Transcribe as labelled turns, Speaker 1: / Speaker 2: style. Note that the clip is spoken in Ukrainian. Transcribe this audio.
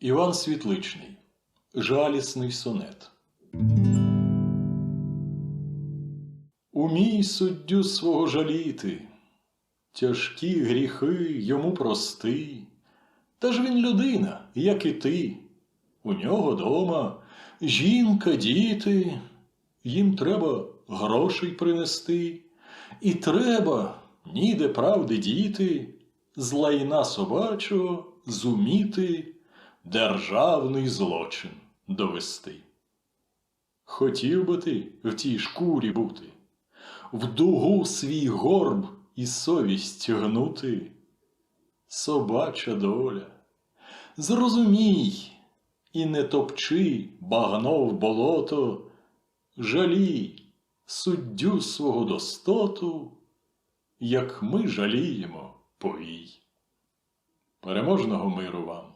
Speaker 1: Іван Світличний. Жалісний сонет. Умій суддю свого жаліти, тяжкі гріхи йому прости. Та ж він людина, як і ти. У нього дома жінка, діти. Їм треба грошей принести. І треба, ніде правди діти, з лайна собачого зуміти державний злочин довести. Хотів би ти в тій шкурі бути, в дугу свій горб і совість гнути. Собача доля, зрозумій і не топчи багно в болото, жалій суддю свого достоту, як ми жаліємо повій. Переможного миру вам!